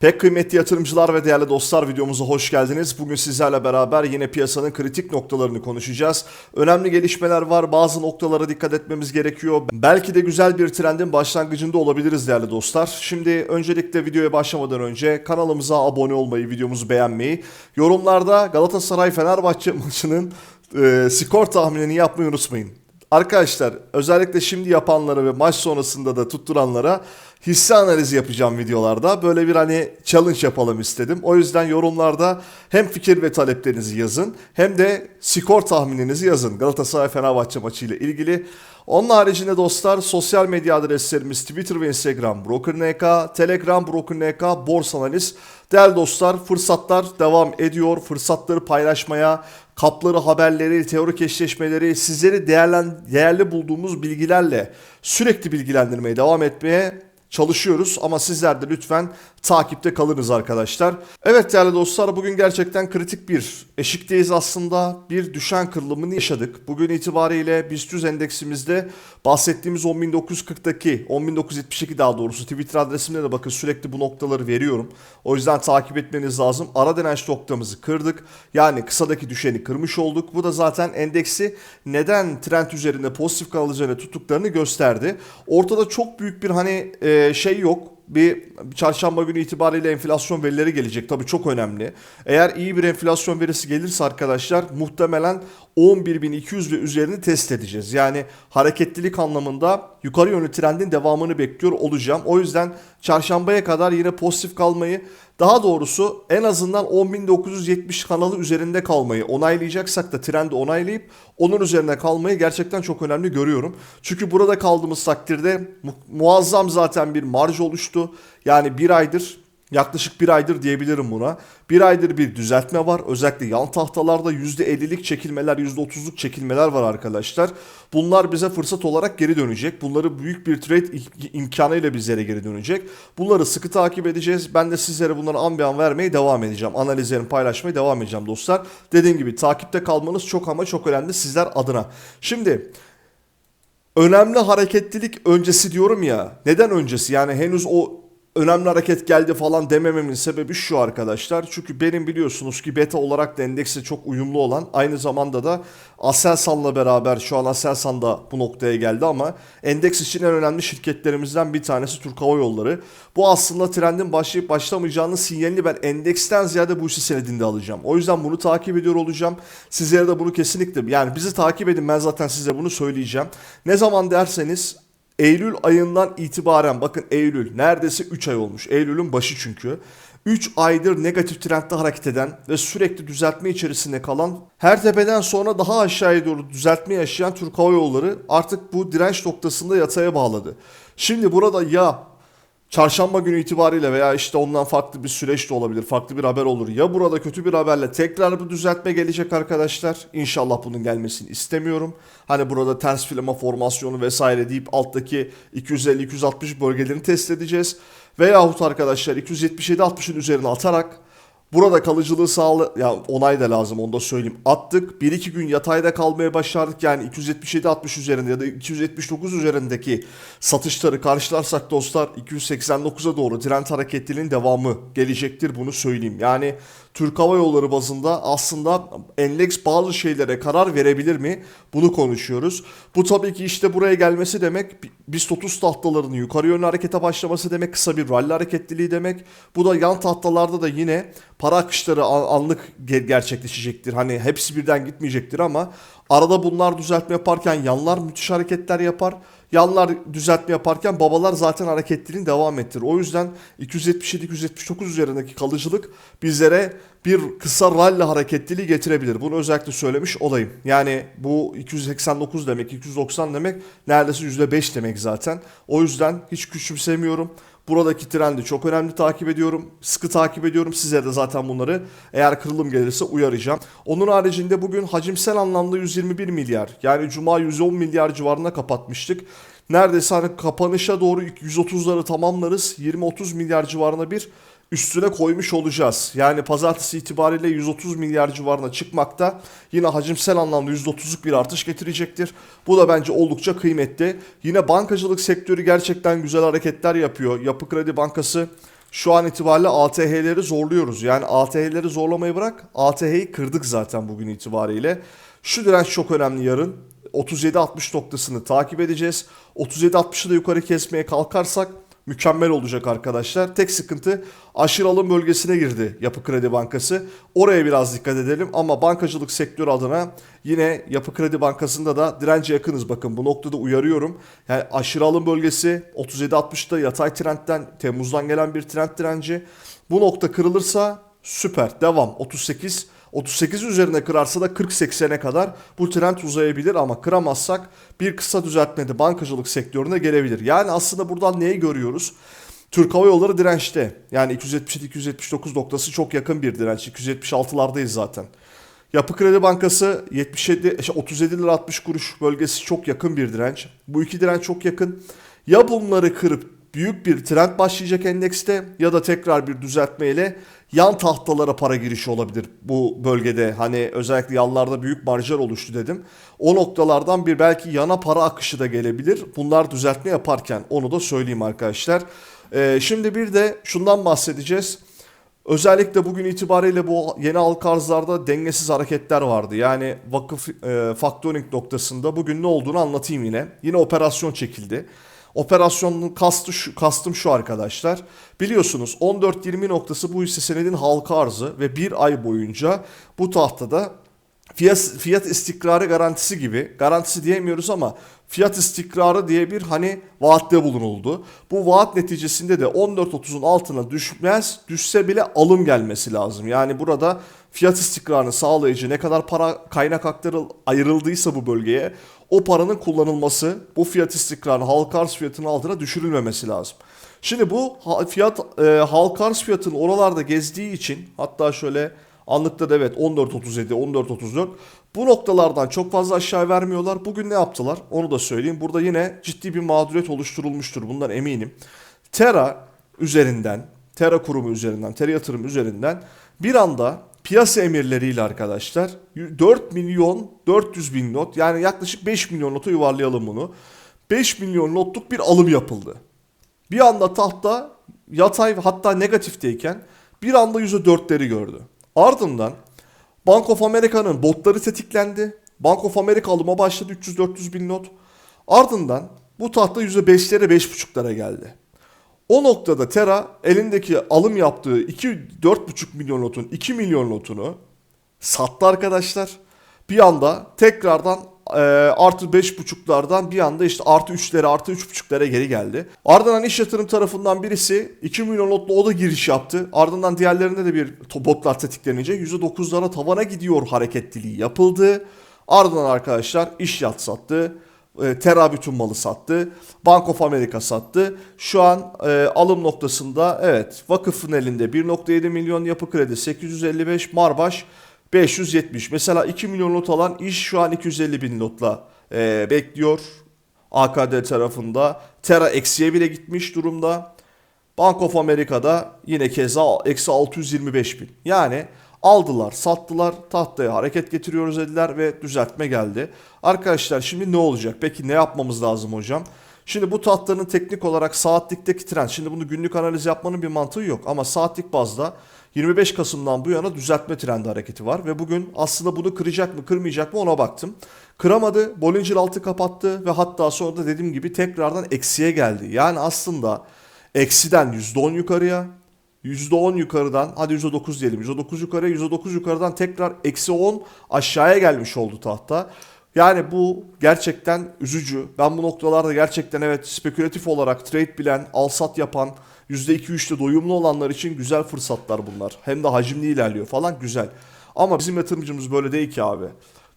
Pek kıymetli yatırımcılar ve değerli dostlar videomuza hoş geldiniz. Bugün sizlerle beraber yine piyasanın kritik noktalarını konuşacağız. Önemli gelişmeler var. Bazı noktalara dikkat etmemiz gerekiyor. Belki de güzel bir trendin başlangıcında olabiliriz değerli dostlar. Şimdi öncelikle videoya başlamadan önce kanalımıza abone olmayı, videomuzu beğenmeyi, yorumlarda Galatasaray Fenerbahçe maçının e, skor tahminini yapmayı unutmayın. Arkadaşlar özellikle şimdi yapanlara ve maç sonrasında da tutturanlara hisse analizi yapacağım videolarda. Böyle bir hani challenge yapalım istedim. O yüzden yorumlarda hem fikir ve taleplerinizi yazın hem de skor tahmininizi yazın Galatasaray Fenerbahçe maçı ile ilgili. Onun haricinde dostlar sosyal medya adreslerimiz Twitter ve Instagram BrokerNK, Telegram BrokerNK, Borsa Analiz. Değerli dostlar fırsatlar devam ediyor. Fırsatları paylaşmaya, kapları, haberleri, teorik eşleşmeleri, sizleri değerlen, değerli bulduğumuz bilgilerle sürekli bilgilendirmeye devam etmeye çalışıyoruz ama sizler de lütfen takipte kalınız arkadaşlar. Evet değerli dostlar bugün gerçekten kritik bir eşikteyiz aslında. Bir düşen kırılımını yaşadık. Bugün itibariyle BIST 100 endeksimizde bahsettiğimiz 10.940'daki 10.972 daha doğrusu Twitter adresimde de bakın sürekli bu noktaları veriyorum. O yüzden takip etmeniz lazım. Ara direnç noktamızı kırdık. Yani kısadaki düşeni kırmış olduk. Bu da zaten endeksi neden trend üzerinde pozitif kalıcı tuttuklarını gösterdi. Ortada çok büyük bir hani e, şey yok bir çarşamba günü itibariyle enflasyon verileri gelecek. Tabii çok önemli. Eğer iyi bir enflasyon verisi gelirse arkadaşlar muhtemelen 11.200 ve üzerini test edeceğiz. Yani hareketlilik anlamında yukarı yönlü trendin devamını bekliyor olacağım. O yüzden çarşambaya kadar yine pozitif kalmayı daha doğrusu en azından 10.970 kanalı üzerinde kalmayı onaylayacaksak da trendi onaylayıp onun üzerine kalmayı gerçekten çok önemli görüyorum. Çünkü burada kaldığımız takdirde mu- muazzam zaten bir marj oluştu. Yani bir aydır yaklaşık bir aydır diyebilirim buna. Bir aydır bir düzeltme var. Özellikle yan tahtalarda %50'lik çekilmeler, %30'luk çekilmeler var arkadaşlar. Bunlar bize fırsat olarak geri dönecek. Bunları büyük bir trade im- imkanıyla bizlere geri dönecek. Bunları sıkı takip edeceğiz. Ben de sizlere bunları an bir an vermeye devam edeceğim. Analizlerimi paylaşmaya devam edeceğim dostlar. Dediğim gibi takipte kalmanız çok ama çok önemli sizler adına. Şimdi önemli hareketlilik öncesi diyorum ya. Neden öncesi? Yani henüz o önemli hareket geldi falan demememin sebebi şu arkadaşlar. Çünkü benim biliyorsunuz ki beta olarak da endekse çok uyumlu olan aynı zamanda da Aselsan'la beraber şu an Aselsan da bu noktaya geldi ama endeks için en önemli şirketlerimizden bir tanesi Türk Hava Yolları. Bu aslında trendin başlayıp başlamayacağının sinyalini ben endeksten ziyade bu hisse senedinde alacağım. O yüzden bunu takip ediyor olacağım. Sizlere de bunu kesinlikle yani bizi takip edin ben zaten size bunu söyleyeceğim. Ne zaman derseniz Eylül ayından itibaren bakın Eylül neredeyse 3 ay olmuş. Eylül'ün başı çünkü. 3 aydır negatif trendde hareket eden ve sürekli düzeltme içerisinde kalan her tepeden sonra daha aşağıya doğru düzeltme yaşayan Türk Hava Yolları artık bu direnç noktasında yataya bağladı. Şimdi burada ya çarşamba günü itibariyle veya işte ondan farklı bir süreç de olabilir, farklı bir haber olur. Ya burada kötü bir haberle tekrar bir düzeltme gelecek arkadaşlar. İnşallah bunun gelmesini istemiyorum. Hani burada ters filama formasyonu vesaire deyip alttaki 250-260 bölgelerini test edeceğiz. Veyahut arkadaşlar 277-60'ın üzerine atarak Burada kalıcılığı sağlı ya onay da lazım onu da söyleyeyim. Attık. 1-2 gün yatayda kalmaya başardık. Yani 277-60 üzerinde ya da 279 üzerindeki satışları karşılarsak dostlar 289'a doğru trend hareketliliğin devamı gelecektir bunu söyleyeyim. Yani Türk Hava Yolları bazında aslında endeks bazı şeylere karar verebilir mi? Bunu konuşuyoruz. Bu tabii ki işte buraya gelmesi demek BIST 30 tahtalarının yukarı yönlü harekete başlaması demek kısa bir rally hareketliliği demek. Bu da yan tahtalarda da yine para akışları an- anlık ge- gerçekleşecektir. Hani hepsi birden gitmeyecektir ama arada bunlar düzeltme yaparken yanlar müthiş hareketler yapar. Yanlar düzeltme yaparken babalar zaten hareketliliğini devam ettirir. O yüzden 277-279 üzerindeki kalıcılık bizlere bir kısa rally hareketliliği getirebilir. Bunu özellikle söylemiş olayım. Yani bu 289 demek, 290 demek neredeyse %5 demek zaten. O yüzden hiç küçümsemiyorum. Buradaki trendi çok önemli takip ediyorum. Sıkı takip ediyorum. Size de zaten bunları eğer kırılım gelirse uyaracağım. Onun haricinde bugün hacimsel anlamda 121 milyar. Yani cuma 110 milyar civarında kapatmıştık. Neredeyse hani kapanışa doğru 130'ları tamamlarız. 20-30 milyar civarında bir üstüne koymuş olacağız. Yani pazartesi itibariyle 130 milyar civarına çıkmakta yine hacimsel anlamda %30'luk bir artış getirecektir. Bu da bence oldukça kıymetli. Yine bankacılık sektörü gerçekten güzel hareketler yapıyor. Yapı Kredi Bankası Şu an itibariyle ATH'leri zorluyoruz. Yani ATH'leri zorlamayı bırak. ATH'yi kırdık zaten bugün itibariyle. Şu direnç çok önemli yarın. 37-60 noktasını takip edeceğiz. 37-60'ı da yukarı kesmeye kalkarsak mükemmel olacak arkadaşlar. Tek sıkıntı aşırı alım bölgesine girdi Yapı Kredi Bankası. Oraya biraz dikkat edelim ama bankacılık sektörü adına yine Yapı Kredi Bankası'nda da dirence yakınız. Bakın bu noktada uyarıyorum. Yani aşırı alım bölgesi 37-60'da yatay trendten Temmuz'dan gelen bir trend direnci. Bu nokta kırılırsa süper devam 38 38 üzerine kırarsa da 40-80'e kadar bu trend uzayabilir ama kıramazsak bir kısa düzeltmede bankacılık sektörüne gelebilir. Yani aslında buradan neyi görüyoruz? Türk Hava Yolları dirençte. Yani 277-279 noktası çok yakın bir direnç. 276'lardayız zaten. Yapı Kredi Bankası 77 şey, 37 lira 60 kuruş bölgesi çok yakın bir direnç. Bu iki direnç çok yakın. Ya bunları kırıp büyük bir trend başlayacak endekste ya da tekrar bir düzeltmeyle yan tahtalara para girişi olabilir bu bölgede. Hani özellikle yanlarda büyük marjlar oluştu dedim. O noktalardan bir belki yana para akışı da gelebilir. Bunlar düzeltme yaparken onu da söyleyeyim arkadaşlar. Ee, şimdi bir de şundan bahsedeceğiz. Özellikle bugün itibariyle bu yeni halka arzlarda dengesiz hareketler vardı. Yani vakıf e, factoring noktasında bugün ne olduğunu anlatayım yine. Yine operasyon çekildi. Operasyonun kastı şu, kastım şu arkadaşlar. Biliyorsunuz 14.20 noktası bu hisse senedin halka arzı ve bir ay boyunca bu tahtada fiyat, fiyat istikrarı garantisi gibi garantisi diyemiyoruz ama fiyat istikrarı diye bir hani vaatte bulunuldu. Bu vaat neticesinde de 14.30'un altına düşmez düşse bile alım gelmesi lazım. Yani burada fiyat istikrarını sağlayıcı ne kadar para kaynak aktarıl ayrıldıysa bu bölgeye o paranın kullanılması bu fiyat istikrarı halka arz fiyatının altına düşürülmemesi lazım. Şimdi bu fiyat e, halka arz fiyatının oralarda gezdiği için hatta şöyle anlıkta da evet 14.37 14.34 bu noktalardan çok fazla aşağı vermiyorlar. Bugün ne yaptılar onu da söyleyeyim. Burada yine ciddi bir mağduriyet oluşturulmuştur bundan eminim. Terra üzerinden Terra kurumu üzerinden, Terra yatırım üzerinden bir anda piyasa emirleriyle arkadaşlar 4 milyon 400 bin not yani yaklaşık 5 milyon nota yuvarlayalım bunu. 5 milyon notluk bir alım yapıldı. Bir anda tahta yatay hatta negatifteyken bir anda %4'leri gördü. Ardından Bank of America'nın botları tetiklendi. Bank of America alıma başladı 300-400 bin not. Ardından bu tahta %5'lere 5.5'lara geldi. O noktada Terra elindeki alım yaptığı 2 4,5 milyon notun 2 milyon notunu sattı arkadaşlar. Bir anda tekrardan e, artı 5.5'lardan bir anda işte artı 3'lere artı 3.5'lere geri geldi. Ardından iş yatırım tarafından birisi 2 milyon notla o da giriş yaptı. Ardından diğerlerinde de bir botlar tetiklenince %9'lara tavana gidiyor hareketliliği yapıldı. Ardından arkadaşlar iş yat sattı. E, Terra bütün malı sattı. Bank of America sattı. Şu an e, alım noktasında evet vakıfın elinde 1.7 milyon yapı kredi 855 Marbaş 570. Mesela 2 milyon lot alan iş şu an 250 bin lotla e, bekliyor. AKD tarafında. Terra eksiye bile gitmiş durumda. Bank of America'da yine keza eksi 625 bin. Yani aldılar, sattılar, tahtaya hareket getiriyoruz dediler ve düzeltme geldi. Arkadaşlar şimdi ne olacak? Peki ne yapmamız lazım hocam? Şimdi bu tahtanın teknik olarak saatlikteki trend, şimdi bunu günlük analiz yapmanın bir mantığı yok ama saatlik bazda 25 Kasım'dan bu yana düzeltme trendi hareketi var ve bugün aslında bunu kıracak mı kırmayacak mı ona baktım. Kıramadı, Bollinger altı kapattı ve hatta sonra da dediğim gibi tekrardan eksiye geldi. Yani aslında eksiden %10 yukarıya, %10 yukarıdan hadi %9 diyelim %9 yukarıya %9 yukarıdan tekrar eksi 10 aşağıya gelmiş oldu tahta. Yani bu gerçekten üzücü. Ben bu noktalarda gerçekten evet spekülatif olarak trade bilen, al sat yapan, %2-3'te doyumlu olanlar için güzel fırsatlar bunlar. Hem de hacimli ilerliyor falan güzel. Ama bizim yatırımcımız böyle değil ki abi.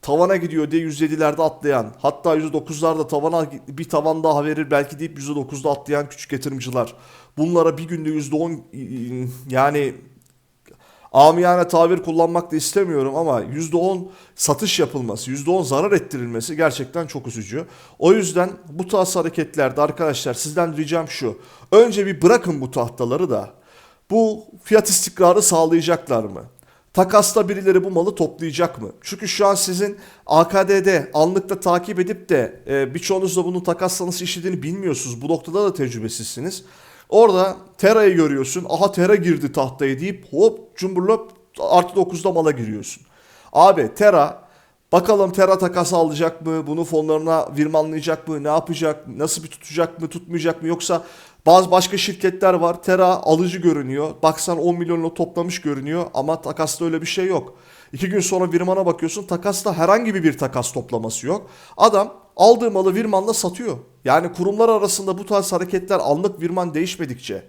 Tavana gidiyor diye %7'lerde atlayan, hatta %9'larda tavana bir tavan daha verir belki deyip %9'da atlayan küçük yatırımcılar. Bunlara bir günde %10 yani amiyane tabir kullanmak da istemiyorum ama %10 satış yapılması, %10 zarar ettirilmesi gerçekten çok üzücü. O yüzden bu tarz hareketlerde arkadaşlar sizden ricam şu. Önce bir bırakın bu tahtaları da bu fiyat istikrarı sağlayacaklar mı? Takasta birileri bu malı toplayacak mı? Çünkü şu an sizin AKD'de anlıkta takip edip de e, birçoğunuz da bunun takasla nasıl işlediğini bilmiyorsunuz. Bu noktada da tecrübesizsiniz. Orada Tera'yı görüyorsun. Aha Tera girdi tahtaya deyip hop cumburlop artı 9'da mala giriyorsun. Abi Tera bakalım Tera takası alacak mı? Bunu fonlarına virmanlayacak mı? Ne yapacak? Nasıl bir tutacak mı? Tutmayacak mı? Yoksa bazı başka şirketler var. Tera alıcı görünüyor. Baksan 10 milyonla toplamış görünüyor ama takasta öyle bir şey yok. İki gün sonra Virman'a bakıyorsun takasta herhangi bir takas toplaması yok. Adam aldığı malı Virman'la satıyor. Yani kurumlar arasında bu tarz hareketler anlık Virman değişmedikçe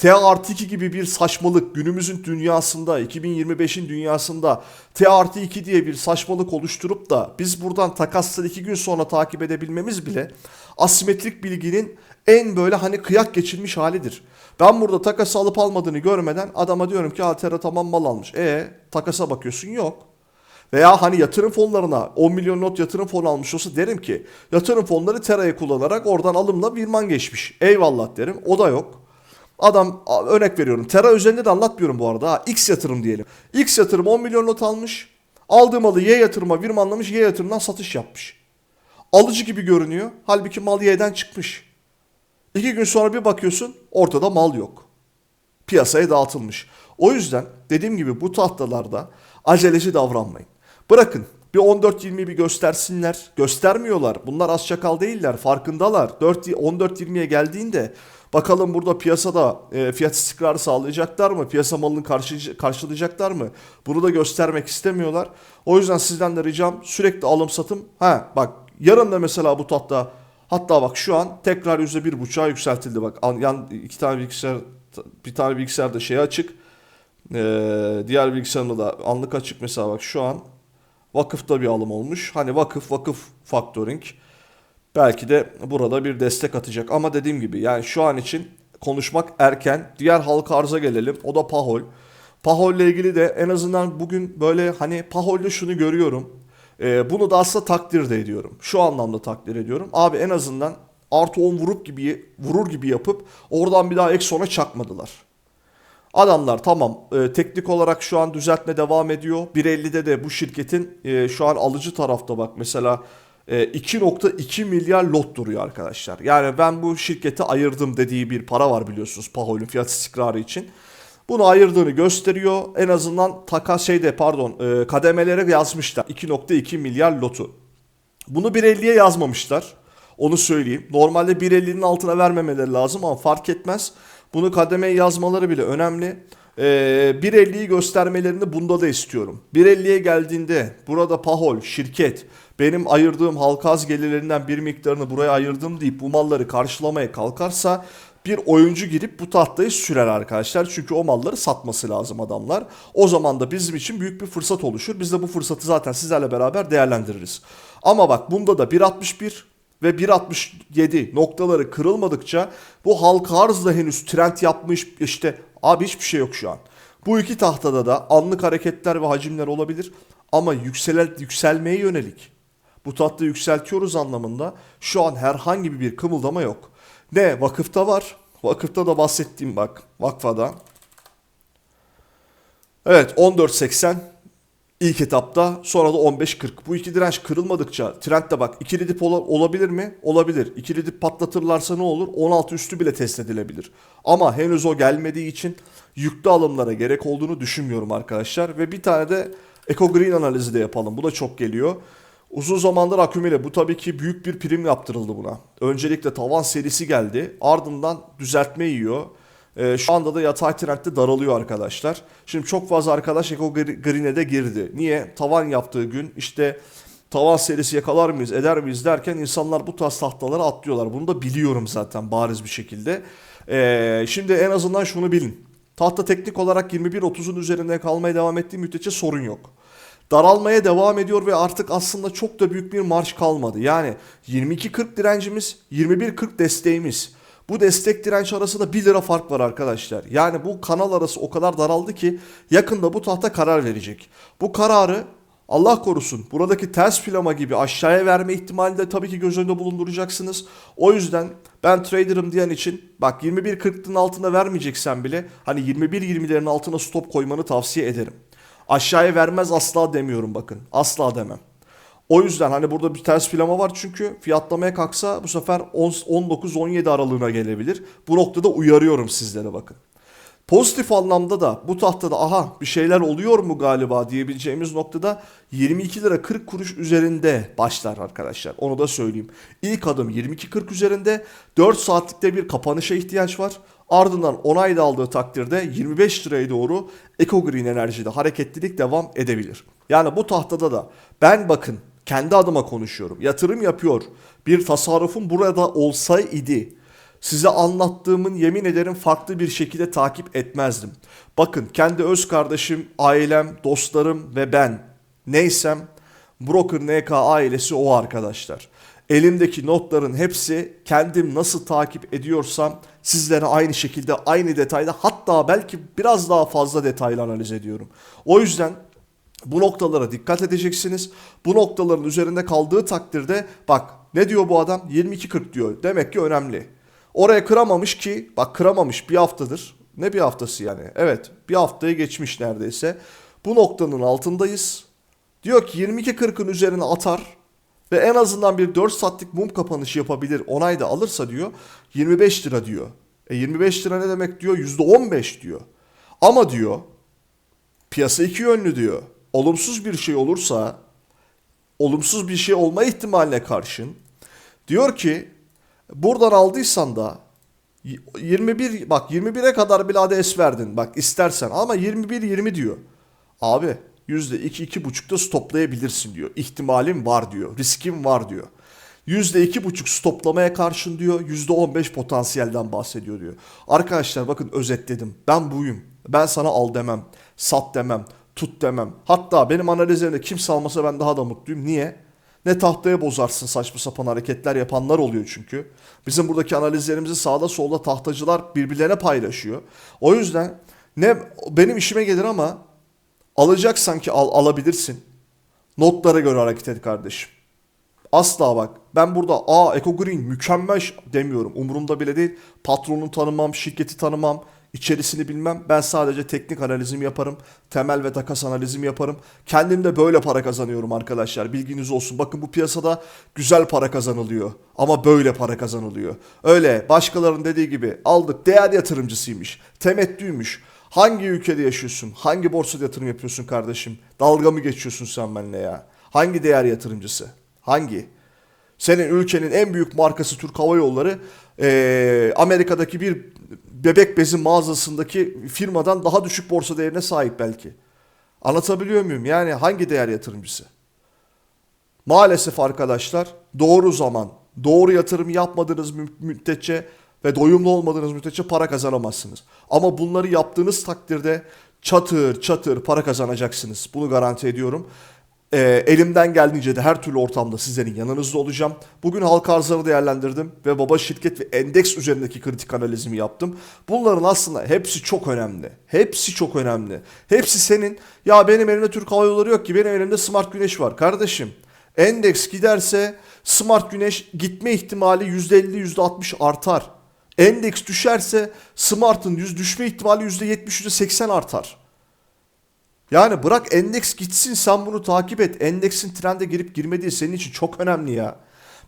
TA artı 2 gibi bir saçmalık günümüzün dünyasında 2025'in dünyasında TA artı 2 diye bir saçmalık oluşturup da biz buradan takasları 2 gün sonra takip edebilmemiz bile asimetrik bilginin en böyle hani kıyak geçilmiş halidir. Ben burada takası alıp almadığını görmeden adama diyorum ki Altera tamam mal almış. E takasa bakıyorsun yok. Veya hani yatırım fonlarına 10 milyon not yatırım fonu almış olsa derim ki yatırım fonları Tera'yı kullanarak oradan alımla birman geçmiş. Eyvallah derim. O da yok. Adam örnek veriyorum. Tera üzerinde de anlatmıyorum bu arada. Ha, X yatırım diyelim. X yatırım 10 milyon not almış. Aldığı malı Y yatırıma virmanlamış. Y yatırımdan satış yapmış. Alıcı gibi görünüyor. Halbuki mal Y'den çıkmış. İki gün sonra bir bakıyorsun ortada mal yok. Piyasaya dağıtılmış. O yüzden dediğim gibi bu tahtalarda aceleci davranmayın. Bırakın bir 14-20'yi bir göstersinler. Göstermiyorlar. Bunlar az çakal değiller. Farkındalar. 4 14-20'ye geldiğinde bakalım burada piyasada e, fiyat istikrarı sağlayacaklar mı? Piyasa malını karşı, karşılayacaklar mı? Bunu da göstermek istemiyorlar. O yüzden sizden de ricam sürekli alım satım. Ha bak yarın da mesela bu tahta Hatta bak şu an tekrar yüzde bir buçuğa yükseltildi. Bak an- yan iki tane bilgisayar bir tane bilgisayarda şey açık. Ee, diğer bilgisayarımda da anlık açık mesela bak şu an vakıfta bir alım olmuş. Hani vakıf vakıf factoring belki de burada bir destek atacak. Ama dediğim gibi yani şu an için konuşmak erken. Diğer halka arza gelelim. O da Pahol. Pahol ile ilgili de en azından bugün böyle hani Pahol'de şunu görüyorum. Ee, bunu da aslında takdir de ediyorum. Şu anlamda takdir ediyorum. Abi en azından artı 10 vurup gibi vurur gibi yapıp oradan bir daha Exxon'a çakmadılar. Adamlar tamam e, teknik olarak şu an düzeltme devam ediyor. 1.50'de de bu şirketin e, şu an alıcı tarafta bak mesela e, 2.2 milyar lot duruyor arkadaşlar. Yani ben bu şirkete ayırdım dediği bir para var biliyorsunuz Pahol'ün fiyat istikrarı için. Bunu ayırdığını gösteriyor. En azından takas şeyde pardon e, kademelere yazmışlar 2.2 milyar lotu. Bunu 1.50'ye yazmamışlar. Onu söyleyeyim. Normalde 1.50'nin altına vermemeleri lazım ama fark etmez. Bunu kademeye yazmaları bile önemli. Ee, 1.50'yi göstermelerini bunda da istiyorum. 1.50'ye geldiğinde burada Pahol, şirket benim ayırdığım halkaz gelirlerinden bir miktarını buraya ayırdım deyip bu malları karşılamaya kalkarsa bir oyuncu girip bu tahtayı sürer arkadaşlar. Çünkü o malları satması lazım adamlar. O zaman da bizim için büyük bir fırsat oluşur. Biz de bu fırsatı zaten sizlerle beraber değerlendiririz. Ama bak bunda da 1.61 ve 1.67 noktaları kırılmadıkça bu halka arzda henüz trend yapmış işte abi hiçbir şey yok şu an. Bu iki tahtada da anlık hareketler ve hacimler olabilir ama yüksel yükselmeye yönelik bu tahta yükseltiyoruz anlamında şu an herhangi bir kımıldama yok. Ne vakıfta var. Vakıfta da bahsettiğim bak vakfada. Evet 14.80 ilk etapta sonra da 15.40. Bu iki direnç kırılmadıkça trend de bak ikili dip ola- olabilir mi? Olabilir. İkili dip patlatırlarsa ne olur? 16 üstü bile test edilebilir. Ama henüz o gelmediği için yüklü alımlara gerek olduğunu düşünmüyorum arkadaşlar. Ve bir tane de Eco Green analizi de yapalım. Bu da çok geliyor. Uzun zamandır akümüle. Bu tabii ki büyük bir prim yaptırıldı buna. Öncelikle tavan serisi geldi. Ardından düzeltme yiyor. Ee, şu anda da yatay trendde daralıyor arkadaşlar. Şimdi çok fazla arkadaş Eco Green'e de girdi. Niye? Tavan yaptığı gün işte tavan serisi yakalar mıyız eder miyiz derken insanlar bu tarz tahtalara atlıyorlar. Bunu da biliyorum zaten bariz bir şekilde. Ee, şimdi en azından şunu bilin. Tahta teknik olarak 21-30'un üzerinde kalmaya devam ettiği müddetçe sorun yok daralmaya devam ediyor ve artık aslında çok da büyük bir marş kalmadı. Yani 22.40 direncimiz, 21.40 desteğimiz. Bu destek direnç arasında 1 lira fark var arkadaşlar. Yani bu kanal arası o kadar daraldı ki yakında bu tahta karar verecek. Bu kararı Allah korusun buradaki ters filama gibi aşağıya verme ihtimali de tabii ki göz önünde bulunduracaksınız. O yüzden ben trader'ım diyen için bak 21.40'ın altına vermeyeceksen bile hani 21-20'lerin altına stop koymanı tavsiye ederim. Aşağıya vermez asla demiyorum bakın. Asla demem. O yüzden hani burada bir ters filama var çünkü fiyatlamaya kalksa bu sefer 19-17 aralığına gelebilir. Bu noktada uyarıyorum sizlere bakın. Pozitif anlamda da bu tahtada aha bir şeyler oluyor mu galiba diyebileceğimiz noktada 22 lira 40 kuruş üzerinde başlar arkadaşlar. Onu da söyleyeyim. İlk adım 22.40 üzerinde 4 saatlikte bir kapanışa ihtiyaç var. Ardından onay da aldığı takdirde 25 liraya doğru Eco Green enerjide hareketlilik devam edebilir. Yani bu tahtada da ben bakın kendi adıma konuşuyorum. Yatırım yapıyor. Bir tasarrufum burada olsaydı Size anlattığımın yemin ederim farklı bir şekilde takip etmezdim. Bakın kendi öz kardeşim, ailem, dostlarım ve ben neysem Broker NK ailesi o arkadaşlar. Elimdeki notların hepsi kendim nasıl takip ediyorsam sizlere aynı şekilde aynı detayda hatta belki biraz daha fazla detaylı analiz ediyorum. O yüzden bu noktalara dikkat edeceksiniz. Bu noktaların üzerinde kaldığı takdirde bak ne diyor bu adam? 22.40 diyor. Demek ki önemli. Oraya kıramamış ki bak kıramamış bir haftadır. Ne bir haftası yani? Evet bir haftayı geçmiş neredeyse. Bu noktanın altındayız. Diyor ki 22.40'ın üzerine atar ve en azından bir 4 saatlik mum kapanışı yapabilir. Onay da alırsa diyor 25 lira diyor. E 25 lira ne demek diyor? %15 diyor. Ama diyor piyasa iki yönlü diyor. Olumsuz bir şey olursa olumsuz bir şey olma ihtimaline karşın diyor ki buradan aldıysan da 21 bak 21'e kadar bile ADS verdin bak istersen ama 21 20 diyor. Abi %2 2,5'da stoplayabilirsin diyor. İhtimalim var diyor. Riskim var diyor. %2,5 stoplamaya karşın diyor. %15 potansiyelden bahsediyor diyor. Arkadaşlar bakın özetledim. Ben buyum. Ben sana al demem. Sat demem. Tut demem. Hatta benim analizlerimde kimse almasa ben daha da mutluyum. Niye? Ne tahtaya bozarsın saçma sapan hareketler yapanlar oluyor çünkü. Bizim buradaki analizlerimizi sağda solda tahtacılar birbirlerine paylaşıyor. O yüzden ne benim işime gelir ama alacaksan ki al, alabilirsin. Notlara göre hareket et kardeşim. Asla bak ben burada aa Eco Green mükemmel demiyorum. Umurumda bile değil. Patronunu tanımam, şirketi tanımam, içerisini bilmem. Ben sadece teknik analizimi yaparım. Temel ve takas analizimi yaparım. Kendim de böyle para kazanıyorum arkadaşlar. Bilginiz olsun. Bakın bu piyasada güzel para kazanılıyor. Ama böyle para kazanılıyor. Öyle başkalarının dediği gibi aldık değer yatırımcısıymış. Temettüymüş. Hangi ülkede yaşıyorsun? Hangi borsada yatırım yapıyorsun kardeşim? Dalga mı geçiyorsun sen benimle ya? Hangi değer yatırımcısı? Hangi? Senin ülkenin en büyük markası Türk Hava Yolları ee, Amerika'daki bir bebek bezi mağazasındaki firmadan daha düşük borsa değerine sahip belki. Anlatabiliyor muyum? Yani hangi değer yatırımcısı? Maalesef arkadaşlar doğru zaman, doğru yatırım yapmadığınız mü- müddetçe ve doyumlu olmadığınız müddetçe para kazanamazsınız. Ama bunları yaptığınız takdirde çatır çatır para kazanacaksınız. Bunu garanti ediyorum. Ee, elimden geldiğince de her türlü ortamda sizlerin yanınızda olacağım. Bugün halka arzları değerlendirdim ve baba şirket ve endeks üzerindeki kritik analizimi yaptım. Bunların aslında hepsi çok önemli. Hepsi çok önemli. Hepsi senin ya benim elimde Türk Hava Yolları yok ki benim elimde Smart Güneş var. Kardeşim endeks giderse Smart Güneş gitme ihtimali %50 %60 artar. Endeks düşerse Smart'ın düşme ihtimali %70 %80 artar. Yani bırak endeks gitsin sen bunu takip et. Endeksin trende girip girmediği senin için çok önemli ya.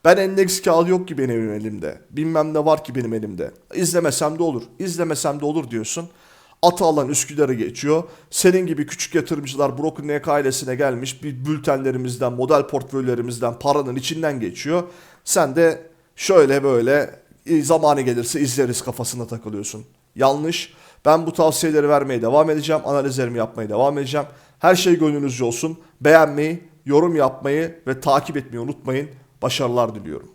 Ben endeks kağıdı yok ki benim elimde. Bilmem ne var ki benim elimde. İzlemesem de olur. İzlemesem de olur diyorsun. Atı alan Üsküdar'ı geçiyor. Senin gibi küçük yatırımcılar Broken NK ailesine gelmiş bir bültenlerimizden, model portföylerimizden paranın içinden geçiyor. Sen de şöyle böyle e, zamanı gelirse izleriz kafasına takılıyorsun. Yanlış. Ben bu tavsiyeleri vermeye devam edeceğim. Analizlerimi yapmaya devam edeceğim. Her şey gönlünüzce olsun. Beğenmeyi, yorum yapmayı ve takip etmeyi unutmayın. Başarılar diliyorum.